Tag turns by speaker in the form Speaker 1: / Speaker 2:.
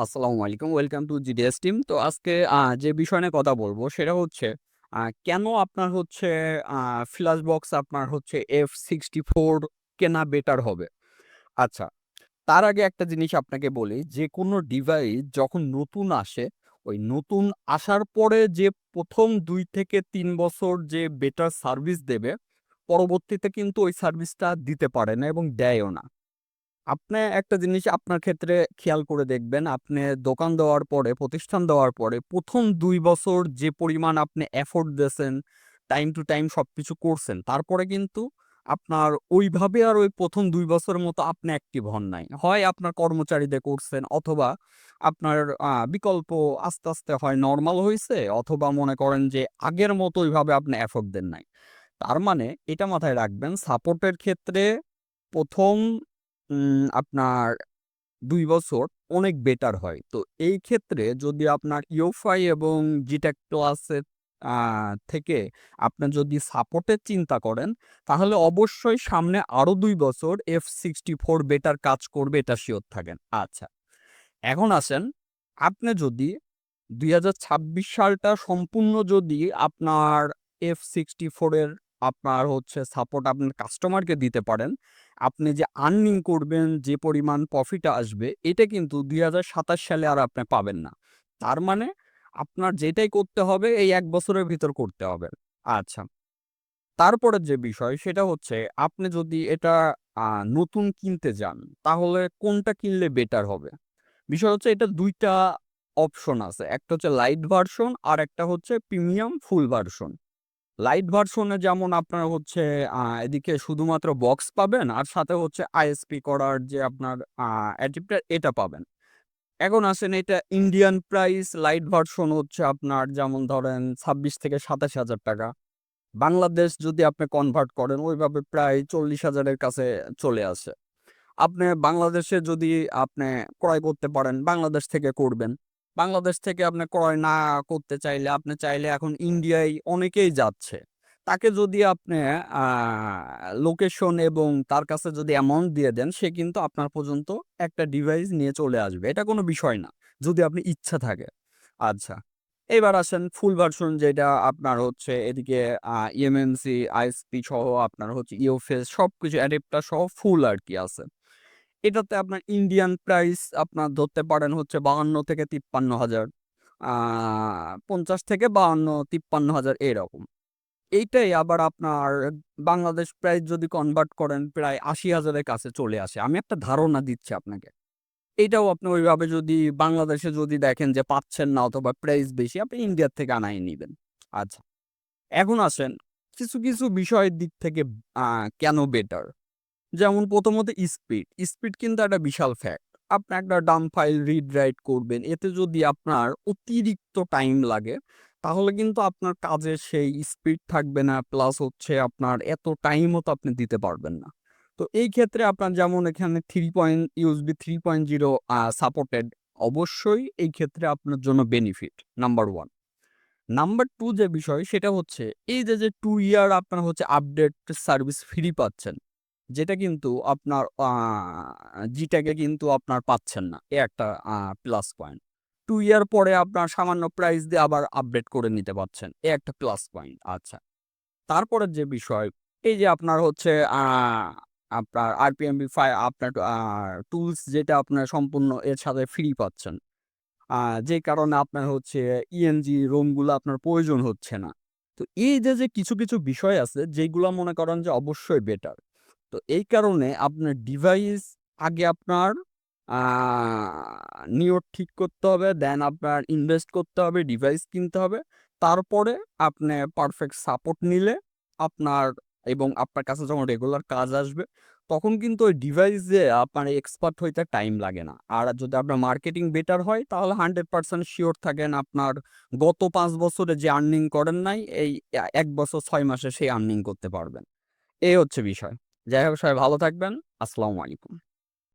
Speaker 1: আসসালামু আলাইকুম। Welcome to GDS team. তো আজকে যে বিষয় নিয়ে কথা বলব সেটা হচ্ছে কেন আপনার হচ্ছে ফ্ল্যাশ বক্স আপনার হচ্ছে F64 কেনা বেটার হবে? আচ্ছা, তার আগে একটা জিনিস আপনাকে বলি, যেকোনো ডিভাইস যখন নতুন আসে, ওই নতুন আসার পরে যে ১ম ২ থেকে তিন বছর যে বেটার সার্ভিস দেবে, পরবর্তীতে কিন্তু ওই সার্ভিসটা দিতে পারে না এবং দেয়ও না। আপনি একটা জিনিস আপনার ক্ষেত্রে খেয়াল করে দেখবেন, আপনি দোকান দেওয়ার পরে, প্রতিষ্ঠান দেওয়ার পরে ১ম ২ বছর যে পরিমাণ আপনি এফোর্ট দিয়েছেন, টাইম টু টাইম সবকিছু করছেন, তারপরে কিন্তু আপনার ওইভাবে আর ওই ১ম ২ বছরের মতো আপনি অ্যাক্টিভ হন নাই। হয় আপনার কর্মচারীদের করছেন অথবা আপনার বিকল্প আস্তে, আস্তে হয় নরমাল হয়েছে অথবা মনে করেন যে আগের মতো ওইভাবে আপনি এফোর্ট দেন নাই। তার মানে এটা মাথায় রাখবেন সাপোর্টের ক্ষেত্রে ১ম উম আপনার ২ বছর অনেক বেটার হয়। তো এই ক্ষেত্রে যদি আপনার ইউফাই এবং জিটেক প্লাসের আ থেকে আপনি যদি সাপোর্টের চিন্তা করেন, তাহলে অবশ্যই সামনে আরও ২ বছর F64 বেটার কাজ করবে এটা সিওর থাকেন। আচ্ছা, এখন আসেন আপনি যদি ২০২৬ সালটা সম্পূর্ণ যদি আপনার F64 এর আপনার হচ্ছে সাপোর্ট আপনার কাস্টমারকে দিতে পারেন, আপনি যে আর্নিং করবেন, যে পরিমাণ প্রফিট আসবে, এটা কিন্তু ২০২৭ সালে আর আপনি পাবেন না। তার মানে আপনার যেটাই করতে হবে এই এক বছরের ভিতর করতে হবে। আচ্ছা। তারপরের যে বিষয় সেটা হচ্ছে আপনি যদি এটা নতুন কিনতে যান, তাহলে কোনটা কিনলে বেটার হবে? বিষয় হচ্ছে এটা দুইটা অপশন আছে। একটা হচ্ছে লাইট ভার্সন আর একটা হচ্ছে প্রিমিয়াম ফুল ভার্সন। লাইট ভার্সনে যেমন আপনার হচ্ছে এদিকে শুধুমাত্র বক্স পাবেন আর সাথে হচ্ছে আইএসপি করার যে আপনার অ্যাডাপ্টার এটা পাবেন। এখন আসেন এটা ইন্ডিয়ান প্রাইস লাইট ভার্সন হচ্ছে আপনার যেমন ধরেন ২৬ থেকে ৳২৭,০০০ বাংলাদেশ যদি আপনি কনভার্ট করেন ওইভাবে প্রায় চল্লিশ হাজারের কাছে চলে আসে। আপনি বাংলাদেশে যদি আপনি ক্রয় করতে পারেন, বাংলাদেশ থেকে করবেন। বাংলাদেশ থেকে আপনি ক্রয় না করতে চাইলে, আপনি চাইলে এখন ইন্ডিয়ায় অনেকেই যাচ্ছে। তাকে যদি আপনি লোকেশন এবং তার কাছে যদি অ্যামাউন্ট দিয়ে দেন, সে কিন্তু আপনার পর্যন্ত একটা ডিভাইস নিয়ে চলে আসবে। এটা কোনো বিষয় না। যদি আপনি ইচ্ছা থাকে। আচ্ছা। এবার আসেন ফুল ভার্সন যেটা আপনার হচ্ছে এদিকে আ এমএনসি, আইএসপি সহ আপনার হচ্ছে ইউএফএস সবকিছু অ্যাডাপ্টার সহ ফুল আর কি আছে। এটাতে আপনার ইন্ডিয়ান প্রাইস আপনার ধরতে পারেন হচ্ছে ৫২ থেকে তিপ্পান্ন হাজার পঞ্চাশ থেকে ৫২, ৫৩,০০০ এরকম। এইটাই আবার আপনার বাংলাদেশ প্রাইস যদি কনভার্ট করেন প্রায় আশি হাজারের কাছে চলে আসে। আমি একটা ধারণা দিচ্ছি আপনাকে। এটাও আপনি ওইভাবে যদি বাংলাদেশে যদি দেখেন যে পাচ্ছেন না অথবা প্রাইস বেশি, আপনি ইন্ডিয়ার থেকে আনাই নিবেন। আচ্ছা। এখন আসেন কিছু, কিছু বিষয়ের দিক থেকে কেন বেটার? যেমন প্রথমত স্পিড। স্পিড কিন্তু একটা বিশাল ফ্যাক্ট। আপনি একটা ডাম্প ফাইল রিড রাইট করবেন। এতে যদি আপনার অতিরিক্ত টাইম লাগে, তাহলে কিন্তু আপনার কাজের সেই স্পিড থাকবে না। প্লাস হচ্ছে আপনার এত টাইমও তো আপনি দিতে পারবেন না। তো এই ক্ষেত্রে আপনার যেমন এখানে three point USB 3.0 uh supported অবশ্যই এই ক্ষেত্রে আপনার জন্য benefit number one number two যে বিষয় সেটা হচ্ছে এই যে, যে টু ইয়ার আপনার হচ্ছে আপডেট সার্ভিস ফ্রি পাচ্ছেন। যেটা কিন্তু আপনার জিটেকে কিন্তু আপনার পাচ্ছেন না। এ একটা প্লাস পয়েন্ট। টু ইয়ার পরে আপনার সামান্য প্রাইস দিয়ে আবার আপডেট করে নিতে পারছেন। এ একটা প্লাস পয়েন্ট। আচ্ছা। তারপরের যে বিষয়, এই যে আপনার হচ্ছে আপনার আরপিএমবি ফাই আপনার টুলস যেটা আপনার সম্পূর্ণ এর সাথে ফ্রি পাচ্ছেন। যে কারণে আপনার হচ্ছে ইএনজি রোমগুলো আপনার প্রয়োজন হচ্ছে না। তো এই যে, যে কিছু, কিছু বিষয় আছে যেগুলা মনে করেন যে অবশ্যই বেটার। তো এই কারণে আপনার ডিভাইস আগে আপনার আ নিয়ত ঠিক করতে হবে, দেন আপনার ইনভেস্ট করতে হবে, ডিভাইস কিনতে হবে। তারপরে আপনি পারফেক্ট সাপোর্ট নিলে আপনার এবং আপনার কাছে যখন রেগুলার কাজ আসবে, তখন কিন্তু ওই ডিভাইসে আপনার এক্সপার্ট হইতে টাইম লাগে না। আর যদি আপনার মার্কেটিং বেটার হয় তাহলে 100% শিওর থাকেন আপনার গত পাঁচ বছরে যে আর্নিং করেন নাই, এই এক বছর ছয় মাসে সেই আর্নিং করতে পারবেন। এই হচ্ছে বিষয়। যাই হোক সবাই ভালো থাকবেন। আসসালামু আলাইকুম।